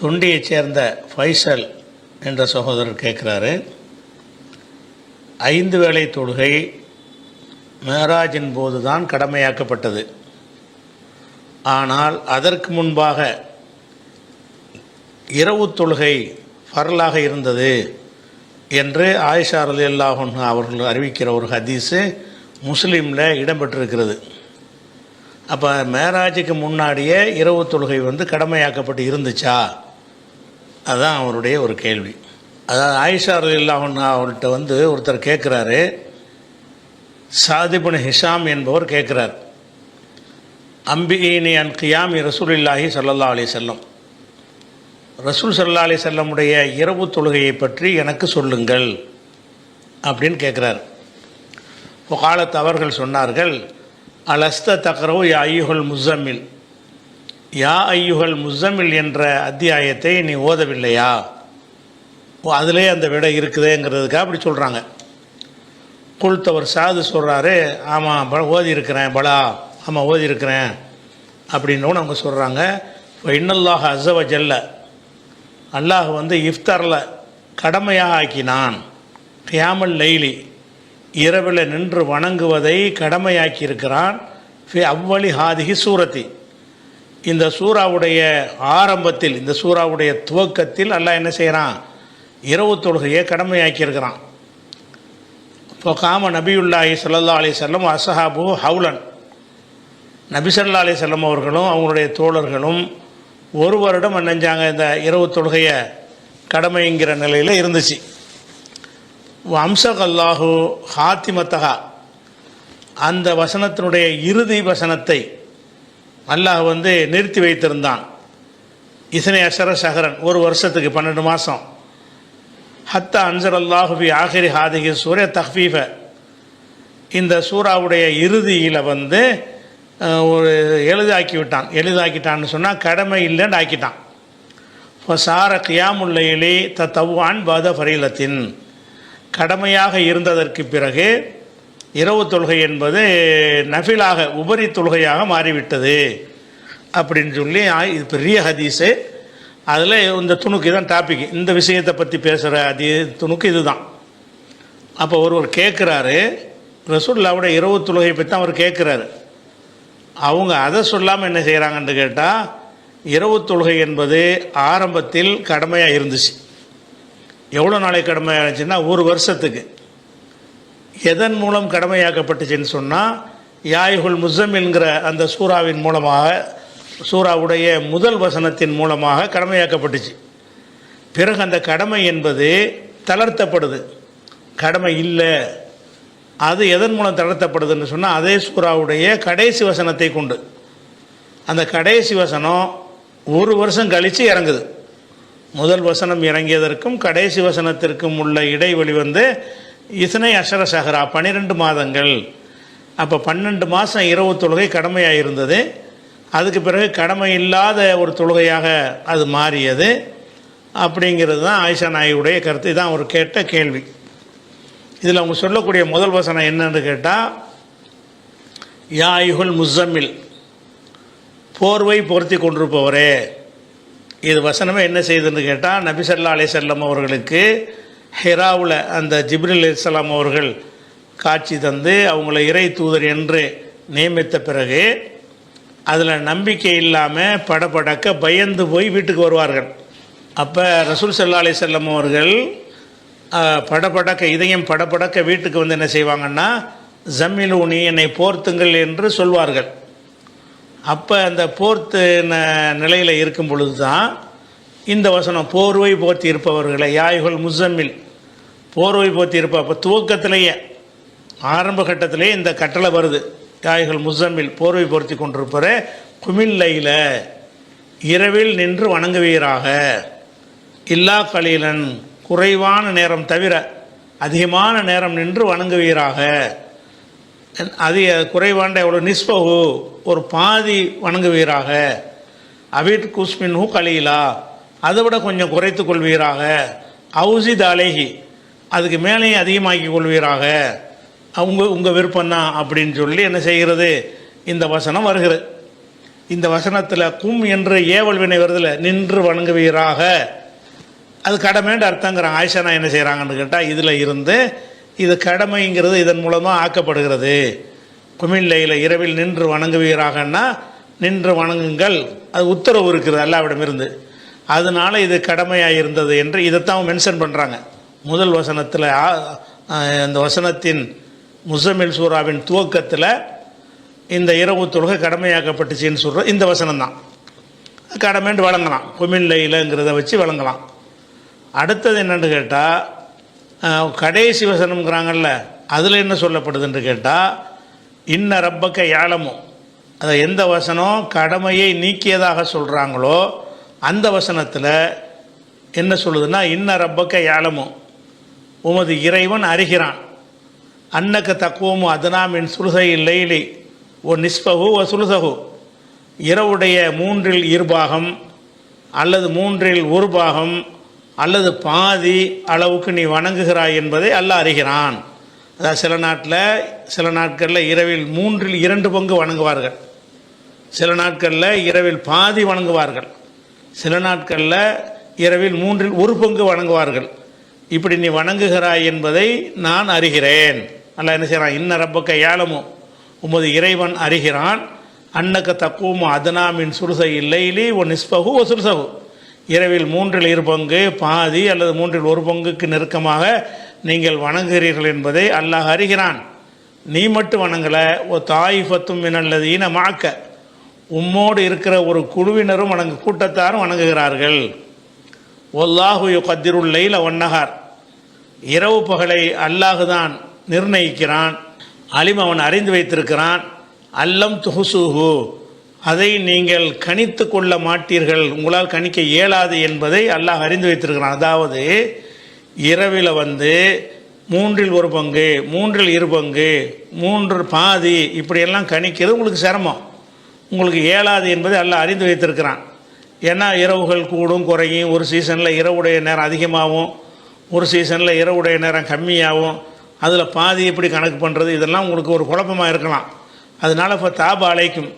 தொண்டியைச் சேர்ந்த ஃபைசல் என்ற சகோதரர் கேட்குறாரு. ஐந்து வேளை தொழுகை மேராஜின் போது தான் கடமையாக்கப்பட்டது. ஆனால் அதற்கு முன்பாக இரவு தொழுகை ஃபரலாக இருந்தது என்று ஆயிஷா அலி அல்லாஹன் அவர்கள் அறிவிக்கிற ஒரு ஹதீஸு முஸ்லீமில் இடம்பெற்றிருக்கிறது. அப்போ மேராஜுக்கு முன்னாடியே இரவு தொழுகை வந்து கடமையாக்கப்பட்டு இருந்துச்சா? அதுதான் அவருடைய ஒரு கேள்வி. அதாவது ஆயிஷா அலி அவர்கிட்ட வந்து ஒருத்தர் கேட்குறாரு சாதிபுன் ஹிஷாம் என்பவர் கேட்குறார் அம்பியினி அன் கியாமி ரசூலில்லாஹி சல்லல்லா அலி செல்லம் ரசூல் சல்லா அலி செல்லமுடைய இரவு தொழுகையை பற்றி எனக்கு சொல்லுங்கள் அப்படின்னு கேட்குறார் காலத்து அவர்கள் சொன்னார்கள் அலஸ்த தக்கரவு ஐயுகல் முசம்மில் யா ஐயுகல் முஸ்ஸமில் என்ற அத்தியாயத்தை நீ ஓதவில்லையா? ஓ அதிலே அந்த விடை இருக்குதுங்கிறதுக்காக அப்படி சொல்கிறாங்க குழுத்தவர் சாது சொல்கிறாரு ஆமாம் ப ஓதி இருக்கிறேன் பலா ஆமாம் ஓதி இருக்கிறேன் அப்படின்னு அவங்க சொல்கிறாங்க இன்னல்லாக அசவ ஜல்ல அல்லாஹ் வந்து இஃப்தாரில் கடமையாக ஆக்கினான். கியாமல் லைலி இரவில் நின்று வணங்குவதை கடமையாக்கி இருக்கிறான் அவ்வளி ஹாதிகி சூரத்தி. இந்த சூறாவுடைய ஆரம்பத்தில் இந்த சூறாவுடைய துவக்கத்தில் அல்லாஹ் என்ன செய்கிறான் இரவு தொழுகையை கடமையாக்கியிருக்கிறான். இப்போ காம நபியுல்லாஹி சல்லா அலி செல்லம் அசஹாபு ஹவுலன். நபி சல்லா அலி செல்லம் அவர்களும் அவங்களுடைய தோழர்களும் ஒரு வருடம் நினைஞ்சாங்க இந்த இரவு தொழுகையை கடமைங்கிற நிலையில் இருந்துச்சு. அம்சக் அல்லாஹு ஹாத்திமத்தகா அந்த வசனத்தினுடைய இறுதி வசனத்தை அல்லாஹ் வந்து நிறுத்தி வைத்திருந்தான். இசனை அசர சஹரன் ஒரு வருஷத்துக்கு பன்னெண்டு மாதம் ஹத்தா அன்சர் அல்லாஹுபி ஆஹிரி ஹாதிகி சூரிய தஹ்ஃபீஃப. இந்த சூறாவுடைய இறுதியில் வந்து ஒரு எளிதாக்கி விட்டான். எளிதாக்கிட்டான்னு சொன்னால் கடமை இல்லைன்னு ஆக்கிட்டான். இப்போ சார கியாமுல்லையிலே த தவ்வான் பத ஃபரீலத்தின். கடமையாக இருந்ததற்கு பிறகு இரவு தொழுகை என்பது நஃபிலாக உபரி தொழுகையாக மாறிவிட்டது அப்படின்னு சொல்லி இது பெரிய ஹதீஸு. அதில் இந்த துணுக்கு தான் டாபிக். இந்த விஷயத்தை பற்றி பேசுகிற அதி துணுக்கு இதுதான். அப்போ ஒருவர் கேட்குறாரு ரசூல்லாவோட இரவு தொழுகை பற்றி தான் அவர் கேட்குறாரு அவங்க அதை சொல்லாமல் என்ன செய்கிறாங்கன்னு கேட்டால் இரவு தொழுகை என்பது ஆரம்பத்தில் கடமையாக இருந்துச்சு. எவ்வளோ நாளைக்கு கடமையாக இருந்துச்சுன்னா ஒரு வருஷத்துக்கு. எதன் மூலம் கடமையாக்கப்பட்டுச்சுன்னு சொன்னால் யாயுகுல் என்கிற அந்த சூறாவின் மூலமாக சூறாவுடைய முதல் வசனத்தின் மூலமாக கடமையாக்கப்பட்டுச்சு. பிறகு அந்த கடமை என்பது தளர்த்தப்படுது. கடமை இல்லை. அது எதன் மூலம் தளர்த்தப்படுதுன்னு சொன்னால் அதே சூறாவுடைய கடைசி வசனத்தை கொண்டு. அந்த கடைசி வசனம் ஒரு வருஷம் கழித்து இறங்குது. முதல் வசனம் இறங்கியதற்கும் கடைசி வசனத்திற்கும் உள்ள இடைவெளி வந்து இசனை அஷர சஹரா? பன்னிரெண்டு மாதங்கள். அப்போ பன்னெண்டு மாதம் இரவு தொழுகை கடமையாக இருந்தது அதுக்கு பிறகு கடமை இல்லாத ஒரு தொழுகையாக அது மாறியது. அப்படிங்கிறது தான் ஆயிஷா நாயுடைய கருத்து. தான் அவர் கேட்ட கேள்வி. இதில் அவங்க சொல்லக்கூடிய முதல் வசனம் என்னன்னு கேட்டால் யா ஐஹுல் முசம்மில் போர்வை பொருத்தி கொண்டிருப்பவரே. இது வசனமே என்ன செய்யுதுன்னு கேட்டால் நபிசல்லா அலே செல்லம் அவர்களுக்கு ஹெராவில் அந்த ஜிப்ரில் இஸ்லாம் அவர்கள் காட்சி தந்து அவங்கள இறை தூதர் என்று நியமித்த பிறகு அதில் நம்பிக்கை இல்லாமல் படபடக்க பயந்து போய் வீட்டுக்கு வருவார்கள். அப்போ ரசூல் சல்லா அலி செல்லம் அவர்கள் படபடக்க இதயம் படபடக்க வீட்டுக்கு வந்து என்ன செய்வாங்கன்னா ஜம்மிலூனி என்னை போர்த்துங்கள் என்று சொல்வார்கள். அப்போ அந்த போர்த்து நிலையில் இருக்கும் பொழுது தான் இந்த வசனம் போர்வை போர்த்தி இருப்பவர்களை யாய்கள் முசம்மில் போர்வை போர்த்தி இருப்ப அப்போ துவக்கத்திலேயே ஆரம்ப கட்டத்திலேயே இந்த கட்டளை வருது. யாய்கள் முசம்மில் போர்வை போர்த்தி கொண்டிருப்பற குமில்லையில் இரவில் நின்று வணங்குவீராக. இல்லா கலீலன் குறைவான நேரம் தவிர அதிகமான நேரம் நின்று வணங்குவீராக. அது குறைவாண்ட எவ்வளோ நிஸ்பகு ஒரு பாதி வணங்குவீராக. அபிட் குஸ்மின்ஹு கலீலா. அதை விட கொஞ்சம் குறைத்து கொள்வீராக. அவுசி அலேஹி அதுக்கு மேலேயும் அதிகமாக்கி கொள்வீராக. அவங்க உங்கள் விருப்பம்தான் அப்படின்னு சொல்லி என்ன செய்கிறது? இந்த வசனம் வருகிறது. இந்த வசனத்தில் கும் என்று ஏவல் வினை வருதில் நின்று வணங்குவீராக. அது கடமைன்ற அர்த்தங்கிறாங்க ஆயிஷா நான் என்ன செய்கிறாங்கன்னு கேட்டால் இதில் இருந்து இது கடமைங்கிறது இதன் மூலமாக ஆக்கப்படுகிறது. குமிழ்லையில் இரவில் நின்று வணங்குவீராகன்னா நின்று வணங்குங்கள். அது உத்தரவு இருக்குது அல்லாவிடமிருந்து அதனால இது கடமையாக இருந்தது என்று இதைத்தான் மென்ஷன் பண்ணுறாங்க முதல் வசனத்தில் அந்த வசனத்தின் முசமில் சூராவின் துவக்கத்தில் இந்த இரவு தொழுகை கடமையாக்கப்பட்டுச்சின்னு சொல்கிற இந்த வசனம் தான் கடமைன்னு வழங்கலாம் குமிழ்லையிலங்கிறத வச்சு வழங்கலாம். அடுத்தது என்னென்னு கேட்டால் கடைசி வசனம்ங்கிறாங்கல்ல அதில் என்ன சொல்லப்படுதுன்னு கேட்டால் இன்ன ரப்பக்க யாழமும் அதை எந்த வசனம்? கடமையை நீக்கியதாக சொல்கிறாங்களோ அந்த வசனத்தில் என்ன சொல்லுதுன்னா இன்ன ரப்பக்க ஏலமோ உமது இறைவன் அறிகிறான். அன்னக்க அதனாம் அதனாமின் சுலுகை லெய்லி. ஓ நிஸ்பகு ஓ சுலுசகு இரவுடைய மூன்றில் இருபாகம் அல்லது மூன்றில் ஒரு பாகம் அல்லது பாதி அளவுக்கு நீ வணங்குகிறாய் என்பதை அல்ல அறிகிறான். அதாவது சில நாட்டில் சில நாட்களில் இரவில் மூன்றில் இரண்டு பங்கு வணங்குவார்கள். சில நாட்களில் இரவில் பாதி வணங்குவார்கள். சில நாட்களில் இரவில் மூன்றில் ஒரு பங்கு வணங்குவார்கள். இப்படி நீ வணங்குகிறாய் என்பதை நான் அறிகிறேன். அல்லாஹ் என்ன செய்கிறான் இன்ன ரப்பக்க ஏலமும் உமது இறைவன் அறிகிறான் அன்னக்க தக்குவும் அதனாமின் சுருசை இல்லைலி ஒன் நிஸ்பகு ஒ சுருசகு இரவில் மூன்றில் இரு பங்கு பாதி அல்லது மூன்றில் ஒரு பங்குக்கு நெருக்கமாக நீங்கள் வணங்குகிறீர்கள் என்பதை அல்லாஹ் அறிகிறான். நீ மட்டும் வணங்கலை. ஓ தாய் பத்தும் மினல்லதீன மாக்க. உம்மோடு இருக்கிற ஒரு குழுவினரும் வணங்கு கூட்டத்தாரும் வணங்குகிறார்கள். ஒல்லாஹு கத்திருள் லைல ஒன்னகார் இரவு பகலை அல்லாஹுதான் நிர்ணயிக்கிறான். அலிம் அவன் அறிந்து வைத்திருக்கிறான். அல்லம் துஹுசுஹு. அதை நீங்கள் கணித்து கொள்ள மாட்டீர்கள். உங்களால் கணிக்க இயலாது என்பதை அல்லாஹ் அறிந்து வைத்திருக்கிறான். அதாவது இரவில் வந்து மூன்றில் ஒரு பங்கு மூன்றில் இரு பங்கு மூன்று பாதி இப்படியெல்லாம் கணிக்கிறது உங்களுக்கு சிரமம். உங்களுக்கு ஏழாது என்பதை எல்லாம் அறிந்து வைத்திருக்கிறான். ஏன்னா இரவுகள் கூடும் குறையும். ஒரு சீசனில் இரவுடைய நேரம் அதிகமாகும். ஒரு சீசனில் இரவுடைய நேரம் கம்மியாகும். அதில் பாதி எப்படி கணக்கு பண்ணுறது இதெல்லாம் உங்களுக்கு ஒரு குழப்பமாக இருக்கலாம். அதனால் இப்போ தாப அழைக்கும்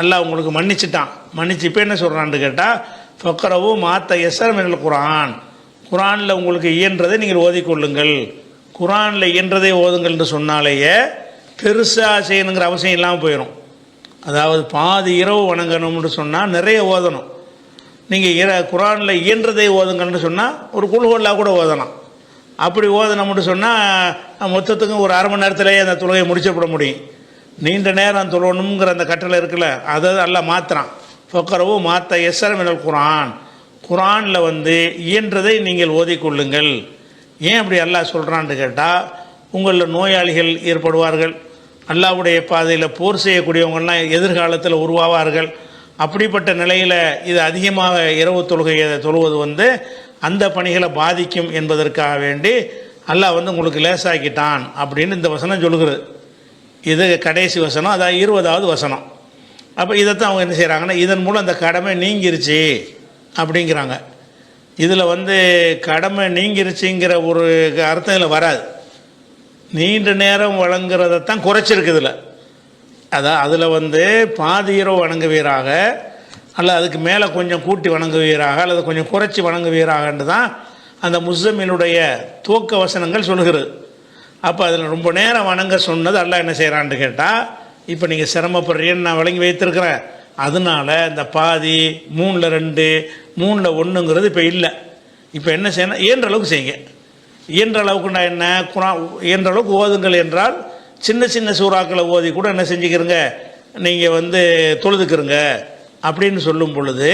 அல்லாஹ் உங்களுக்கு மன்னிச்சிட்டான். மன்னிச்சு இப்போ என்ன சொல்கிறான்னு கேட்டால் ஃபக்கரவு மாத்த எஸ்ஆர் மினல் குரான் குரானில் உங்களுக்கு இயன்றதை நீங்கள் ஓதிக்கொள்ளுங்கள். குரானில் இயன்றதை ஓதுங்கள்னு சொன்னாலேயே பெருசாக செய்யணுங்கிற அவசியம் இல்லாமல் போயிடும் அதாவது பாதி இரவு வணங்கணும்னு சொன்னால் நிறைய ஓதணும். நீங்கள் இர குரானில் இயன்றதை ஓதுங்கன்னு சொன்னால் ஒரு குழுவல்லா கூட ஓதலாம். அப்படி ஓதணும்னு சொன்னால் மொத்தத்துக்கும் ஒரு அரை மணி நேரத்திலேயே அந்த தொழுகையை முடிச்சுவிட முடியும். நீண்ட நேரம் தொழணுங்கிற அந்த கட்டளை இருக்குல்ல அதை எல்லாம் மாத்திரான் ஃபக்கரவு மாத்த எஸ்ரமினல் குரான். குரானில் வந்து இயன்றதை நீங்கள் ஓதிக்கொள்ளுங்கள். ஏன் அப்படி அல்லாஹ் சொல்கிறான்னு கேட்டால் உங்களில் நோயாளிகள் ஏற்படுவார்கள். அல்லாவுடைய பாதையில் போர் செய்யக்கூடியவங்கள்லாம் எதிர்காலத்தில் உருவாவார்கள். அப்படிப்பட்ட நிலையில் இது அதிகமாக இரவு தொழுகையை தொழுவது வந்து அந்த பணிகளை பாதிக்கும் என்பதற்காக வேண்டி அல்லாஹ் வந்து உங்களுக்கு லேசாக்கிட்டான் அப்படின்னு இந்த வசனம் சொல்கிறது இது கடைசி வசனம் அதாவது இருபதாவது வசனம். அப்போ இதைத்தான் அவங்க என்ன செய்கிறாங்கன்னா இதன் மூலம் அந்த கடமை நீங்கிருச்சு அப்படிங்கிறாங்க. இதில் வந்து கடமை நீங்கிருச்சுங்கிற ஒரு அர்த்தம் இதில் வராது. நீண்ட நேரம் வழங்குறதைத்தான் குறைச்சிருக்குதுல. அதான் அதில் வந்து பாதி இரவு வணங்குவீராக அல்ல அதுக்கு மேலே கொஞ்சம் கூட்டி வணங்குவீராக அல்லது கொஞ்சம் குறைச்சி வணங்குவீராகன்று தான் அந்த முஸ்லிமினுடைய துவக்க வசனங்கள் சொல்கிறது அப்போ அதில் ரொம்ப நேரம் வணங்க சொன்னது அல்ல என்ன செய்கிறான்னு கேட்டால் இப்போ நீங்கள் சிரமப்படுறீன்னு நான் வழங்கி வைத்திருக்கிறேன். அதனால இந்த பாதி மூணில் ரெண்டு மூணில் ஒன்றுங்கிறது இப்போ இல்லை. இப்போ என்ன செய்யணும்? இயன்ற அளவுக்கு செய்யுங்க. இயன்ற அளவுக்குன்னா என்ன? குரா இயன்ற அளவுக்கு ஓதுங்கள் என்றால் சின்ன சின்ன சூறாக்களை ஓதி கூட என்ன செஞ்சுக்கிறங்க? நீங்கள் வந்து தொழுதுக்கிறங்க. அப்படின்னு சொல்லும் பொழுது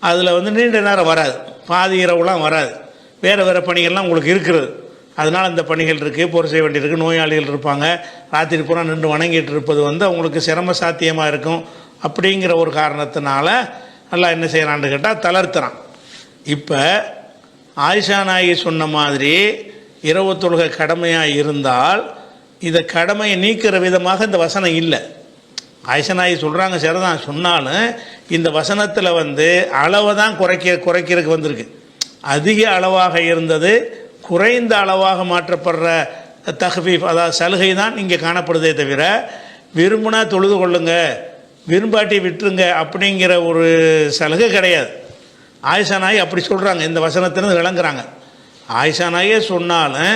அதில் வந்து நீண்ட நேரம் வராது. பாதி இரவுலாம் வராது. வேறு வேறு பணிகள்லாம் உங்களுக்கு இருக்கிறது. அதனால் அந்த பணிகள் இருக்குது போர் செய்ய வேண்டியிருக்கு நோயாளிகள் இருப்பாங்க. ராத்திரி பூரா நின்று வணங்கிட்டு இருப்பது வந்து அவங்களுக்கு சிரம சாத்தியமாக இருக்கும். அப்படிங்கிற ஒரு காரணத்தினால நல்லா என்ன செய்கிறான்னு கேட்டால் தளர்த்துறான். இப்போ ஆயிஷா நாயகி சொன்ன மாதிரி இரவு தொழுகை கடமையாக இருந்தால் இதை கடமையை நீக்கிற விதமாக இந்த வசனம் இல்லை. ஆயிஷனாயி சொல்கிறாங்க சரிதான். சொன்னாலும் இந்த வசனத்தில் வந்து அளவை தான் குறைக்க குறைக்கிறதுக்கு வந்திருக்கு. அதிக அளவாக இருந்தது குறைந்த அளவாக மாற்றப்படுற தஹ்ஃபீஃப் அதாவது சலுகை தான் இங்கே காணப்படுதே தவிர விரும்பினா தொழுது கொள்ளுங்க விரும்பாட்டி விட்டுருங்க அப்படிங்கிற ஒரு சலுகை கிடையாது. ஆயிஷா நாய் அப்படி சொல்கிறாங்க இந்த வசனத்திலிருந்து விளங்குறாங்க. ஆயிஷா நாயே சொன்னாலும்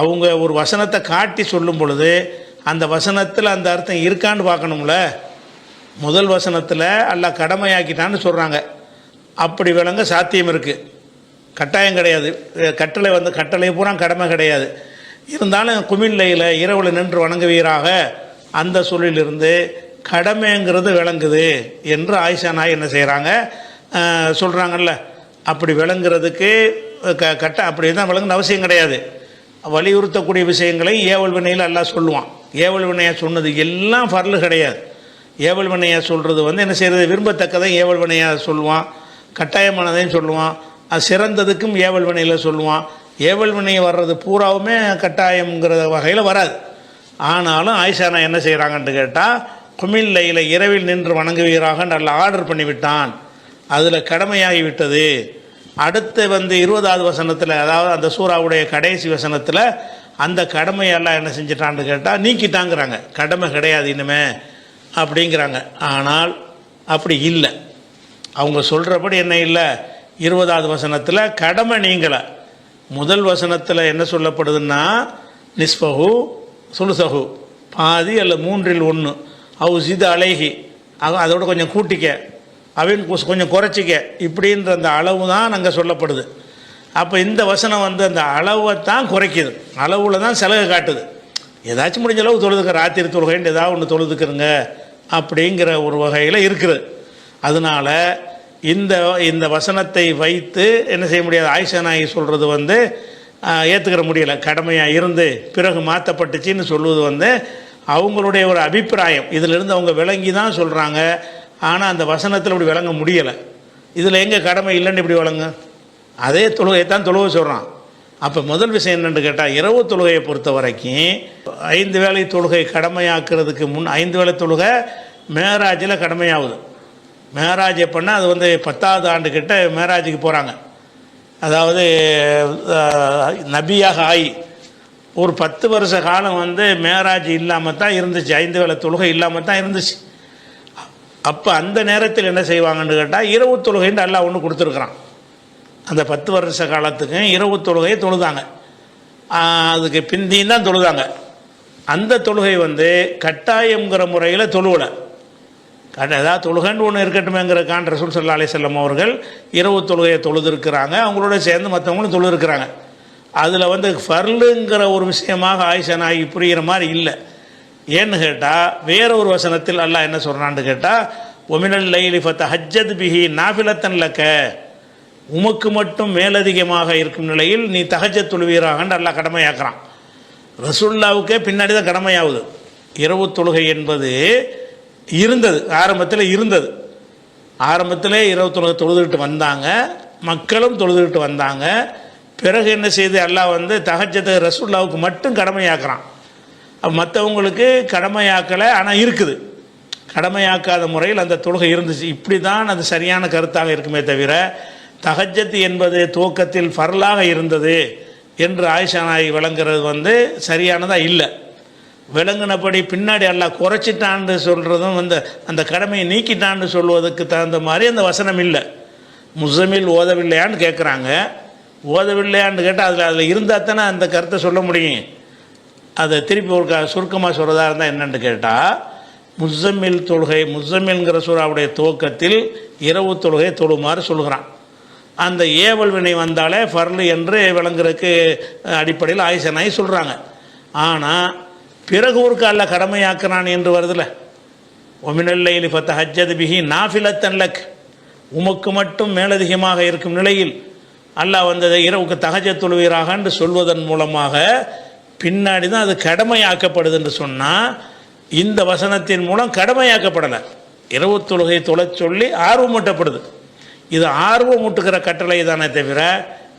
அவங்க ஒரு வசனத்தை காட்டி சொல்லும் பொழுது அந்த வசனத்தில் அந்த அர்த்தம் இருக்கான்னு பார்க்கணும்ல. முதல் வசனத்தில் அல்ல கடமையாக்கிட்டான்னு சொல்கிறாங்க அப்படி விளங்க சாத்தியம் இருக்குது கட்டாயம் கிடையாது. கட்டளை வந்து கட்டளை பூரா கடமை கிடையாது. இருந்தாலும் குமிழ்லையில் இரவில் நின்று வணங்குவீராக அந்த சொல்லிலிருந்து கடமைங்கிறது விளங்குது என்று ஆயிஷா நாய் என்ன செய்கிறாங்க சொல்கிறாங்கல்ல அப்படி விளங்குறதுக்கு க கட்ட அப்படி தான் விளங்குன அவசியம் கிடையாது. வலியுறுத்தக்கூடிய விஷயங்களை ஏவல் வினையில் எல்லாம் சொல்லுவான். ஏவல் வினையாக சொன்னது எல்லாம் ஃபர்லு கிடையாது. ஏவல் வினையாக சொல்கிறது வந்து என்ன செய்கிறது விரும்பத்தக்கதை ஏவல் வினையாக சொல்லுவான். கட்டாயமானதையும் சொல்லுவான். அது சிறந்ததுக்கும் ஏவல் வினையில் சொல்லுவான். ஏவல் வினை வர்றது பூராவுமே கட்டாயம்ங்கிற வகையில் வராது. ஆனாலும் ஆயிஷானா என்ன செய்கிறாங்கன்ட்டு கேட்டால் குமிழ்லையில் இரவில் நின்று வணங்குவீராக நல்ல ஆர்டர் பண்ணிவிட்டான். அதில் கடமையாகிவிட்டது. அடுத்து வந்து இருபதாவது வசனத்தில் அதாவது அந்த சூறாவுடைய கடைசி வசனத்தில் அந்த கடமையெல்லாம் என்ன செஞ்சிட்டான்னு கேட்டால் நீக்கிட்டாங்கிறாங்க. கடமை கிடையாது இனிமே அப்படிங்கிறாங்க. ஆனால் அப்படி இல்லை. அவங்க சொல்கிறபடி என்ன இல்லை? இருபதாவது வசனத்தில் கடமை நீங்களை முதல் வசனத்தில் என்ன சொல்லப்படுதுன்னா நிஸ்பகு சுலுசகு பாதி அல்ல மூன்றில் ஒன்று அவு சிது அழகி அதோட கொஞ்சம் கூட்டிக்க. அப்படின்னு கொஞ்சம் குறைச்சிக்க. இப்படின்ற அந்த அளவு தான் அங்கே சொல்லப்படுது. அப்போ இந்த வசனம் வந்து அந்த அளவை தான் குறைக்குது. அளவில் தான் செலவு காட்டுது. ஏதாச்சும் முடிஞ்ச அளவு தொழுதுக்க ராத்திரி தொழுகைன்னு ஏதாவது ஒன்று தொழுதுக்கிறங்க அப்படிங்கிற ஒரு வகையில் இருக்குது. அதனால இந்த இந்த வசனத்தை வைத்து என்ன செய்ய முடியாது? ஆயிஷா நாயகி சொல்கிறது வந்து ஏற்றுக்கிற முடியல. கடமையாக இருந்து பிறகு மாற்றப்பட்டுச்சின்னு சொல்லுவது வந்து அவங்களுடைய ஒரு அபிப்பிராயம். இதிலிருந்து அவங்க விளங்கி தான் சொல்கிறாங்க ஆனால் அந்த வசனத்தில் இப்படி விளங்க முடியலை. இதில் எங்கே கடமை இல்லைன்னு இப்படி விளங்க? அதே தொழுகையை தான் தொழுகை சொல்கிறான் அப்போ முதல் விஷயம் என்னென்னு கேட்டால் இரவு தொழுகையை பொறுத்த வரைக்கும் ஐந்து வேளை தொழுகை கடமையாக்குறதுக்கு முன் ஐந்து வேளை தொழுகை மேராஜில் கடமையாகுது. மேராஜ் எப்படின்னா அது வந்து பத்தாவது ஆண்டுக்கிட்ட மேராஜுக்கு போகிறாங்க அதாவது நபியாக ஆகி ஒரு பத்து வருஷ காலம் வந்து மேராஜ் இல்லாமல் தான் இருந்துச்சு. ஐந்து வேளை தொழுகை இல்லாமல் தான் இருந்துச்சு. அப்போ அந்த நேரத்தில் என்ன செய்வாங்கன்னு கேட்டால் இரவு தொழுகைன்னு அல்லா ஒன்று கொடுத்துருக்குறான். அந்த பத்து வருஷ காலத்துக்கு இரவு தொழுகையை தொழுதாங்க. அதுக்கு பிந்தியும் தான் தொழுதாங்க. அந்த தொழுகை வந்து கட்டாயங்கிற முறையில் தொழுவலை. கட்ட ஏதாவது தொழுகைன்னு ஒன்று இருக்கட்டுமேங்கிறக்கான் ரசூல் சல்லா அலிசல்லம் அவர்கள் இரவு தொழுகையை தொழுதுருக்கிறாங்க. அவங்களோட சேர்ந்து மற்றவங்களும் தொழுதுருக்கிறாங்க. அதில் வந்து ஃபர்லுங்கிற ஒரு விஷயமாக ஆயிஷா ஆகி புரிகிற மாதிரி இல்லை. ஏன்னு கேட்டால் வேற ஒரு வசனத்தில் அல்லாஹ் என்ன சொல்கிறான்னு கேட்டால் ஒமினல் லைலி ஃபத்த ஹஜ்ஜத் பிஹி நாஃபிலத்தன் லக்க. உமக்கு மட்டும் மேலதிகமாக இருக்கும் நிலையில் நீ தகஜத் தொழுவீராகன்னு அல்லாஹ் கடமையாக்குறான். ரசுல்லாவுக்கே பின்னாடி தான் கடமையாகுது. இரவு தொழுகை என்பது இருந்தது ஆரம்பத்தில் இருந்தது. ஆரம்பத்தில் இரவு தொழுகை தொழுதுகிட்டு வந்தாங்க மக்களும் தொழுதுகிட்டு வந்தாங்க. பிறகு என்ன செய்து அல்லாஹ் வந்து தகஜத்தை ரசுல்லாவுக்கு மட்டும் கடமையாக்குறான். மற்றவங்களுக்கு கடமையாக்கலை ஆனால் இருக்குது. கடமையாக்காத முறையில் அந்த தொழுகை இருந்துச்சு. இப்படி தான் அது சரியான கருத்தாக இருக்குமே தவிர தகஜத்து என்பது துவக்கத்தில் ஃபர்லாக இருந்தது என்று ஆயிஷா நாய் விளங்குறது வந்து சரியானதாக இல்லை. விளங்கினபடி பின்னாடி எல்லாம் குறைச்சிட்டான்னு சொல்கிறதும் வந்து அந்த கடமையை நீக்கிட்டான்னு சொல்வதற்கு தகுந்த மாதிரி அந்த வசனம் இல்லை. முசமில் ஓதவில்லையான்னு கேட்குறாங்க ஓதவில்லையான்னு கேட்டால் அதில் அதில் இருந்தால் தானே அந்த கருத்தை சொல்ல முடியும். அதை திருப்பி ஒரு சுருக்கமாக சொல்கிறதா இருந்தால் என்னென்னு கேட்டால் முஸ்ஸமில் தொழுகை முஸ்ஸமில்ங்கிற சூறாவுடைய துவக்கத்தில் இரவு தொழுகை தொழுமாறு சொல்கிறான் அந்த ஏவல் வினை வந்தாலே ஃபர்லு என்று விளங்குறதுக்கு அடிப்படையில் ஆயிஷனாய் சொல்கிறாங்க ஆனால் பிறகு ஊருக்கு அல்ல கடமையாக்குறான் என்று வருதில்ல ஒமினல்லையில் ஃபத்த ஹஜ்ஜத் பிஹி நாஃபிலத்தன் லக். உமக்கு மட்டும் மேலதிகமாக இருக்கும் நிலையில் அல்லாஹ் வந்ததை இரவுக்கு தகஜ தொழுவீராக என்று சொல்வதன் மூலமாக பின்னாடி தான் அது கடமையாக்கப்படுதுன்னு சொன்னால் இந்த வசனத்தின் மூலம் கடமையாக்கப்படலை. இரவு தொழுகை தொலை சொல்லி ஆர்வமூட்டப்படுது இது ஆர்வமூட்டுகிற கட்டளை தானே தவிர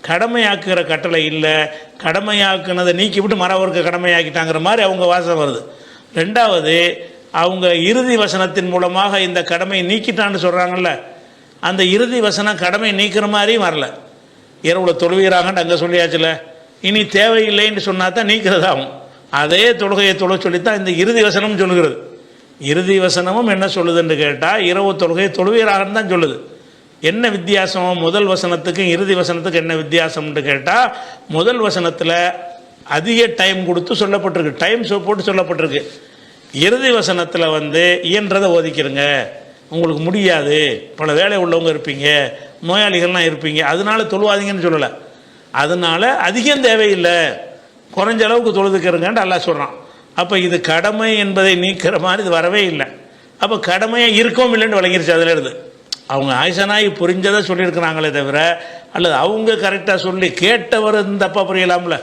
கடமையாக்குகிற கட்டளை இல்லை. கடமையாக்குனதை நீக்கிவிட்டு மரவருக்கு கடமையாக்கிட்டாங்கிற மாதிரி அவங்க வாசம் வருது. ரெண்டாவது அவங்க இறுதி வசனத்தின் மூலமாக இந்த கடமையை நீக்கிட்டான்னு சொல்கிறாங்கல்ல அந்த இறுதி வசனம் கடமை நீக்கிற மாதிரியும் வரல. இரவுல தொழுவீராகன்னு அங்கே சொல்லியாச்சுல. இனி தேவையில்லைன்னு சொன்னா தான் நீக்கிறதாகும். அதே தொழுகையை தொழ சொல்லித்தான் இந்த இறுதி வசனம் சொல்லுகிறது. இறுதி வசனமும் என்ன சொல்லுதுன்னு கேட்டால் இரவு தொழுகை தொழுவீராகன்னு தான் சொல்லுது. என்ன வித்தியாசம்? முதல் வசனத்துக்கும் இறுதி வசனத்துக்கு என்ன வித்தியாசம்னு கேட்டால் முதல் வசனத்தில் அதிக டைம் கொடுத்து சொல்லப்பட்டிருக்கு. டைம் போட்டு சொல்லப்பட்டிருக்கு. இறுதி வசனத்தில் வந்து இயன்றதை ஒதுக்கிடுங்க உங்களுக்கு முடியாது. பல வேலை உள்ளவங்க இருப்பீங்க. நோயாளிகள்லாம் இருப்பீங்க. அதனால தொழுவாதீங்கன்னு சொல்லலை. அதனால அதிகம் தேவையில்லை. குறைஞ்ச அளவுக்கு தொழுதுக்கிறங்கன்ட்டு அல்லாஹ் சொல்கிறான் அப்போ இது கடமை என்பதை நீக்கிற மாதிரி இது வரவே இல்லை. அப்போ கடமையாக இருக்கவும் இல்லைன்னு விளங்கிருச்சு அதிலிருந்து அவங்க ஆயுசனாகி புரிஞ்சதை சொல்லியிருக்கிறாங்களே தவிர அல்லது அவங்க கரெக்டாக சொல்லி கேட்டவர் இந்த தப்பா புரியலாம்ல.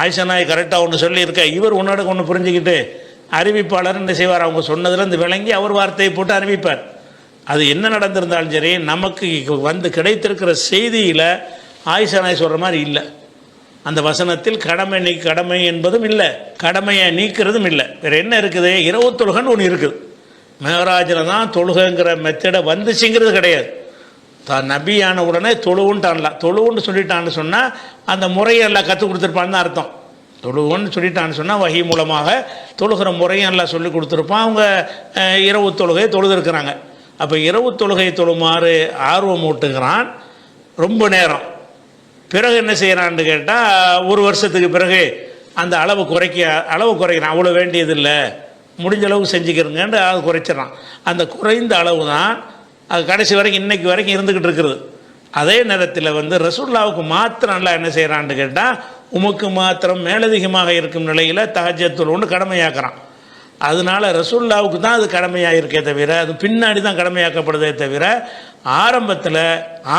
ஆயுசனாய் கரெக்டாக ஒன்று சொல்லியிருக்க இவர் உன்னோட ஒன்று புரிஞ்சுக்கிட்டு அறிவிப்பாளர் என்ன செய்வார்? அவங்க சொன்னதுலேருந்து விளங்கி அவர் வார்த்தையை போட்டு அறிவிப்பார். அது என்ன நடந்திருந்தாலும் சரி நமக்கு வந்து கிடைத்திருக்கிற செய்தியில் ஆயுசனாய் சொல்கிற மாதிரி இல்லை. அந்த வசனத்தில் கடமை நீ கடமை என்பதும் இல்லை. கடமையை நீக்கிறதும் இல்லை. வேறு என்ன இருக்குது? இரவு தொழுகன்னு ஒன்று இருக்குது. மேகராஜில் தான் தொழுகைங்கிற மெத்தடை வந்துச்சுங்கிறது கிடையாது. தான் நபியான உடனே தொழுவுன்ட்டான்ல. தொழுவுன்னு சொல்லிட்டான்னு சொன்னால் அந்த முறையை எல்லாம் கற்றுக் கொடுத்துருப்பான்னு தான் அர்த்தம். தொழுவுன்னு சொல்லிட்டான்னு சொன்னால் வகை மூலமாக தொழுகிற முறையும் எல்லாம் சொல்லி கொடுத்துருப்பான். அவங்க இரவு தொழுகையை தொழுதுருக்குறாங்க. அப்போ இரவு தொழுகை தொழுமாறு ஆர்வம் ஊட்டுகிறான் ரொம்ப நேரம். பிறகு என்ன செய்கிறான்னு கேட்டால் ஒரு வருஷத்துக்கு பிறகு அந்த அளவு குறைக்க அளவு குறைக்கிறான் அவ்வளோ வேண்டியதில்லை. முடிஞ்ச அளவுக்கு செஞ்சுக்கிறங்கன்ட்டு அது குறைச்சிடறான். அந்த குறைந்த அளவு தான் அது கடைசி வரைக்கும் இன்றைக்கு வரைக்கும் இருந்துக்கிட்டு இருக்கிறது அதே நேரத்தில் வந்து ரசூல்லாவுக்கு மாத்திரம் நல்லா என்ன செய்கிறான்னு கேட்டால் உமக்கு மாத்திரம் மேலதிகமாக இருக்கும் நிலையில் தகஜத்துள் ஒன்று கடமையாக்குறான். அதனால ரசூல்லாவுக்கு தான் அது கடமையாக இருக்கே தவிர அது பின்னாடி தான் கடமையாக்கப்படுதே தவிர ஆரம்பத்தில்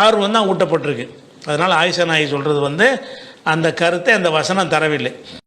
ஆர்வம் தான் ஊட்டப்பட்டிருக்கு. அதனால் ஆயிஷா நாயகி சொல்கிறது வந்து அந்த கருத்தை அந்த வசனம் தரவில்லை.